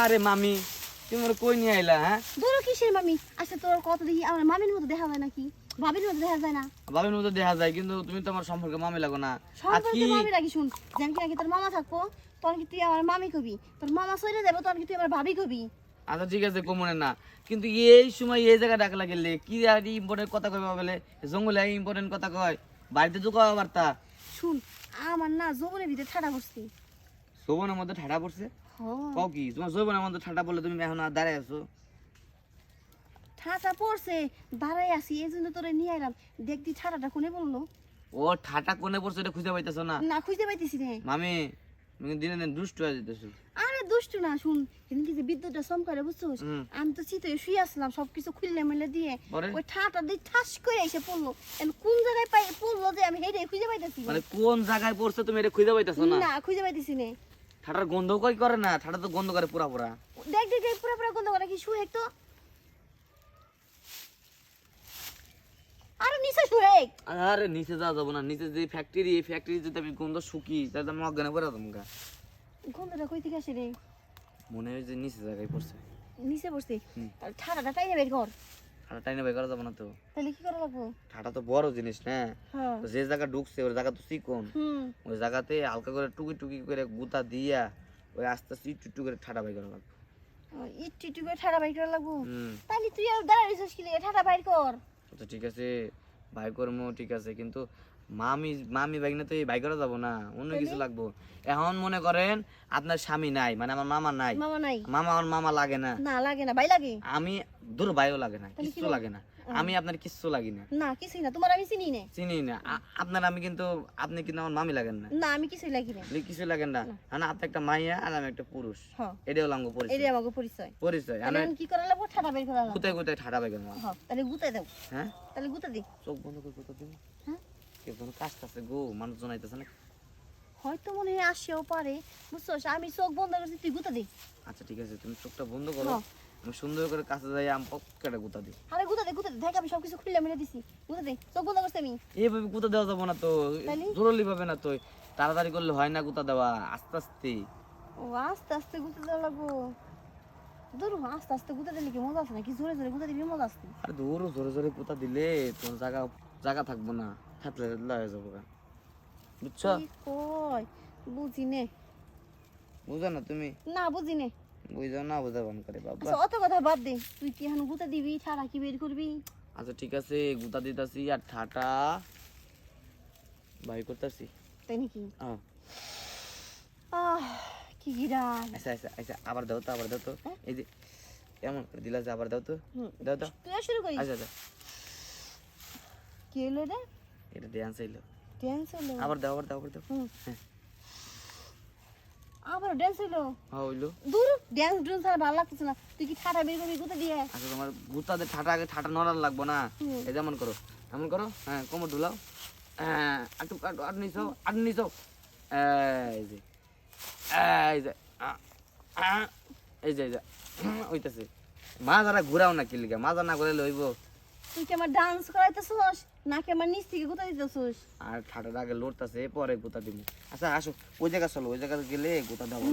আরে মামি তুমি কই নিয়ে আইলা হ্যাঁ? ধরো কিসের মামি? আচ্ছা তোর কত দেখি আমার মামির মতো দেখা যায় নাকি? ভাবির মতো দেখা যায় না? ভাবির মতো দেখা যায় কিন্তু তুমি তো আমার সম্পর্কে মামি লাগো না। আর সম্পর্কে কি? মামি রাখি শুন যেমন কি নাকি তোর মামা থাকব তখন কি তুই আমার মামি কবি? তোর মামা সইলে যাব তখন কি তুই আমার ভাবি কবি? আচ্ছা ঠিক আছে কমনে না কিন্তু এই সময় এই জায়গা ডাকলা গেলে কি আর ইম্পর্টেন্ট কথা কইবা বলে? জঙ্গলে ইম্পর্টেন্ট কথা কয় বাড়িতে তো কয় বার্তা। শুন আমার না যৌবনের ভিতরে ঠাডা করছি। শোভনের মধ্যে ঠাডা পড়ছে। কও কি তোমার শোভনের মধ্যে পড়লে তুমি এখন আর দাঁড়ায় আছো? ঠাটা পড়ছে দাঁড়াই আছি এই জন্য তোরে নিয়ে এলাম দেখদি ঠাটাটা কোনে বলল ও ঠাটা কোনে পড়ছে এটা খুঁজে পাইতেছো না? না খুঁজে পাইতেছি রে মামি তুমি দিনে দিনে দুষ্ট হয়ে যেতেছো আরে দুষ্টু না শুন সেদিন কি যে বিদ্যুৎটা চমকারে বুঝছোস। আমি তো চিতে শুয়ে আসলাম সবকিছু খুললে মেলে দিয়ে। ওই ঠাটা দিয়ে ঠাস করে এসে পড়ল। এখন কোন জায়গায় পাই পড়ল যে আমি হেঁটে খুঁজে পাইতেছি? মানে কোন জায়গায় পড়ছে তুমি এটা খুঁজে পাইতেছো না? না খুঁজে পাইতেছি নে। ঠাটার গন্ধ কই করে না ঠাটা তো গন্ধ করে পুরা পুরা। দেখ দেখ দেখ পুরো পুরো গন্ধ করে কি শুয়ে তো? আরে নিচে শুয়ে আরে নিচে যাওয়া যাব না নিচে যে ফ্যাক্টরি এই ফ্যাক্টরি যদি আমি গন্ধ শুকি তাহলে আমি অজ্ঞানে পড়ে তোমাকে গন্ধটা কই থেকে আসে রে? মনে হয় যে নিচে জায়গায় পড়ছে। নিচে পড়ছে। আর ঠাটাটা টাইনে বের কর। ঠাটা টাইনে বের করা যাবে না তো। তাহলে কি করা লাগবো? ঠাটা তো বড় জিনিস না। হ্যাঁ। তো যে জায়গা ঢুকছে ওই জায়গা তো চিকন। ওই জায়গাতে হালকা করে টুকি টুকি করে গুতা দিয়া ওই আস্তে আস্তে একটু করে ঠাটা বের করা লাগবে। ইট্টু ইট্টু করে ঠাটা বের করা লাগবো? তাহলে তুই আর দাঁড়াইছিস কি ঠাটা বাইর কর। তো ঠিক আছে ভাই করমো ঠিক আছে। কিন্তু মামি মামি বাইক না তো এই করা যাব না অন্য কিছু লাগবো। এখন মনে করেন আপনার স্বামী নাই মানে আমার মামা নাই। মামা নাই? মামা আমার মামা লাগে না। না লাগে না। ভাই লাগে? আমি দূর ভাইও লাগে না তাহলে কি কিচ্ছু লাগে? না। আমি আপনার কিচ্ছু লাগি না। না কিছুই না। তোমার আমি চিনি না। চিনি না। আপনার আমি কিন্তু আপনি কিন্তু আমার মামি লাগেন না। না আমি কিছুই লাগি না। কিছু লাগেন না। মানে আপনি একটা মাইয়া আর আমি একটা পুরুষ। এটাও লাঙ্গ পরিচয়। এটাই আমাকে পরিচয়। পরিচয়। আমি কি করা লাগবো? ঠাটা বের করা লাগবো। কোথায় বাইকের মা হ্যাঁ তাহলে গুতে দাও। হ্যাঁ? তাহলে গুতে দি। চোখ বন্ধ করে কোথাও দিব। হ্যাঁ? কেউ কোনো কাজ গো মানুষ জনাইতেছে না হয়তো মনে হয় আসেও পারে বুঝছোস? আমি চোখ বন্ধ করছি তুই গুতে দি। আচ্ছা ঠিক আছে তুমি চোখটা বন্ধ করো। হ্যাঁ। আমি সুন্দর করে কাছে যাই আম পকেটে গুতা দিই আরে গুতে দে গুতে দে দেখ আমি সবকিছু খুলে মেরে দিছি। গুতে দে চোখ বন্ধ করছি আমি। এইভাবে গুতা দেওয়া যাব না তো তাইলে? ভাবে না তো তাড়াতাড়ি করলে হয় না গুতা দেওয়া আস্তে আস্তে। ও আস্তে আস্তে গুতে দেওয়া লাগবো। আস্তে আস্তে গুতে দিলে কি মজা আছে নাকি? জোরে জোরে গুতে দিবি মজা আছে। আরে জোরে জোরে গুতা দিলে তোর জায়গা জায়গা থাকব না। থাকলে লয়ে যাব গা। বুঝছ? কি কয় বুঝি নে বুঝো না তুমি? না বুঝি নে বুঝো না বুঝা বান করে বাবা আচ্ছা অত কথা বাদ দে। তুই কি এখন গুতে দিবি ছাড়া কি বের করবি? আচ্ছা ঠিক আছে গুতা দিতাছি আর ঠাটা বাই করতেছি। তাই নাকি? হ্যাঁ আহ কি গিরান। আচ্ছা আচ্ছা আচ্ছা আবার দাও তো আবার দাও তো। হ্যাঁ? এই যে এমন করে দিলা যে আবার দাও তো। দাও দাও তুই শুরু করিস। আচ্ছা আচ্ছা। কি হলো রে? এটা ড্যান্স আইলো ড্যান্স হলো আবার দাও আবার দাও আবার দাও। হ্যাঁ। আবার ড্যান্স হলো হ্যাঁ হইল। দূর ড্যান্স ড্যান্স আর ভালো লাগতেছে না। তুই কি ঠাটা বের করবি গুতে দিয়ে? আচ্ছা তোমার গুতাতে ঠাটা আগে ঠাটা নড়ার লাগবো না? এই যেমন করো এমন করো। হ্যাঁ কোমর ঢুলাও হ্যাঁ আটু আটু আট নিছো আট নিছো। এই যে এই যে এই যে এই যে ওইটাছে মাজারা ঘুরাও না কিলিকা মাজা না ঘুরাইলে হইব। তুই কি আমার ডান্স করাইতেছস? নাকি আমার নিচ থেকে গুতে দিতেছস? আর ঠাটার আগে লড়তাছে পরে গোতা দিব আচ্ছা আসো ওই জায়গা চলো ওই জায়গা গেলে গোতা দেওয়া